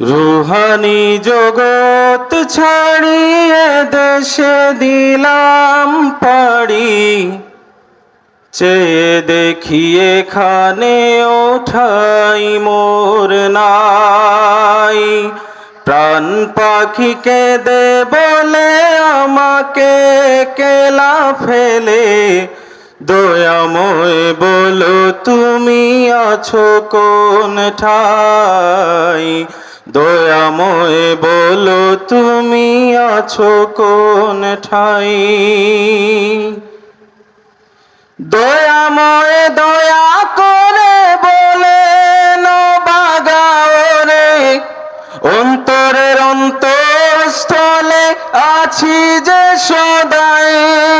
Rouhani জগৎ ছাড়িয়ে দেশে দিলাম পাড়ি। চেয়ে দেখি এখানে ওঠাই মোর নাই। প্রাণ পাখিকে দে বলে আমাকে কেলা ফেলে। দয়াময় বলো তুমি আছো কোন ঠাই দয়াময় বলো তুমি আছো কোন ঠাই? দয়াময় দয়া করে বলে বাগাওরে। অন্তরের অন্তঃস্থলে আছি যে সদাই।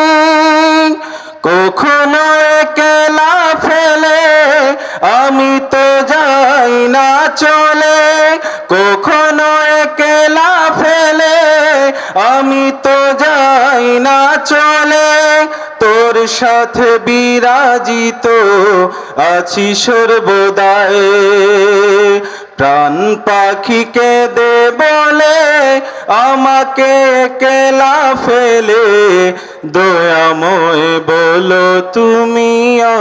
কখনো একলা ফেলে, আমি তো যাই না চলে। তোর সাথে বিরাজিত আছি সর্বদায় প্রাণ পাখিকে দে বলে, আমাকে কেলা ফেলে। দয়াময় বলো তুমি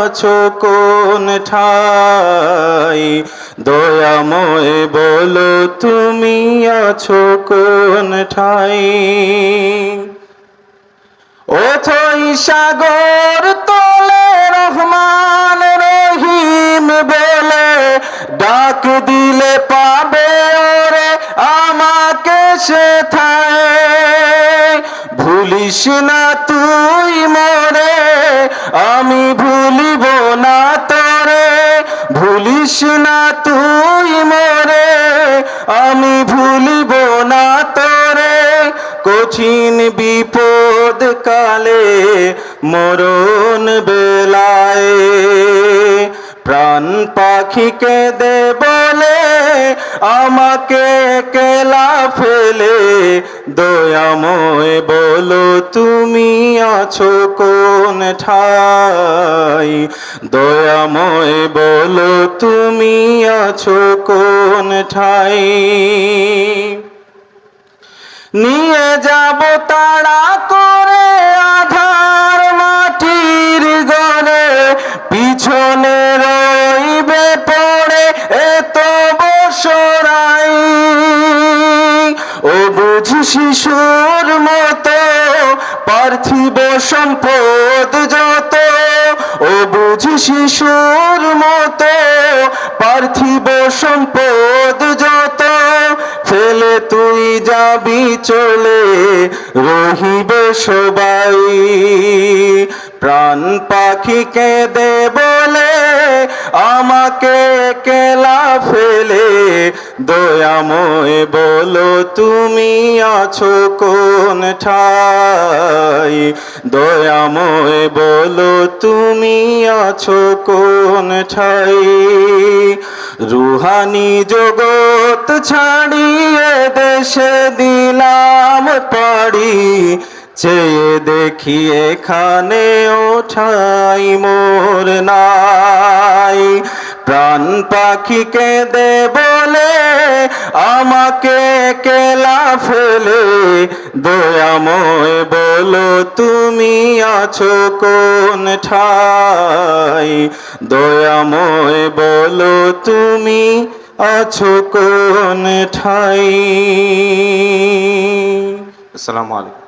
আছো কোন ঠাই? দয়াময় বলো তুমি আছো কোন ঠাই? ওথই সাগর তোলে রহমান রহিম বলে, ডাক দিলে পাবে ওরে আমাকে সেথায়। ভুলিস না তুই মরে, আমি না তুই মরে, আমি ভুলিব না তোরে। কঠিন বিপদ কালে মরণ বেলায় প্রাণ পাখিকে দে বলে কেলা ফেলে। দয়াময় বলো, তুমি আছো কোন ঠাই? দয়াময় বলো, তুমি আছো কোন ঠাই? নিয়ে যাব তাড়া বুঝি শিশুর মতো পার্থিব সম্পদ যত। ও বুঝি শিশুর মতো পার্থিব সম্পদ যত। ফেলে তুই যাবি চলে, রহিবে সবাই। প্রাণ পাখিকে দে বলে, আমাকে কেলা ফেলে দয়াময় বলো, তুমি আছো কোন ঠাই? দয়াময় বলো, তুমি আছো কোন ঠাই? রুহানি জগৎ ছাড়িয়ে দেশে দিলাম পাড়ি, চেয়ে দেখি এখানে ওঠাই মোর নাই। প্রাণ পাখিকে দে বলে, আমাকে কেলা ফেলে। দয়াময় বলো, তুমি আছো কোন ঠাই? দয়াময় বলো, তুমি আছো কোন ঠাই? আসসালামু আলাইকুম।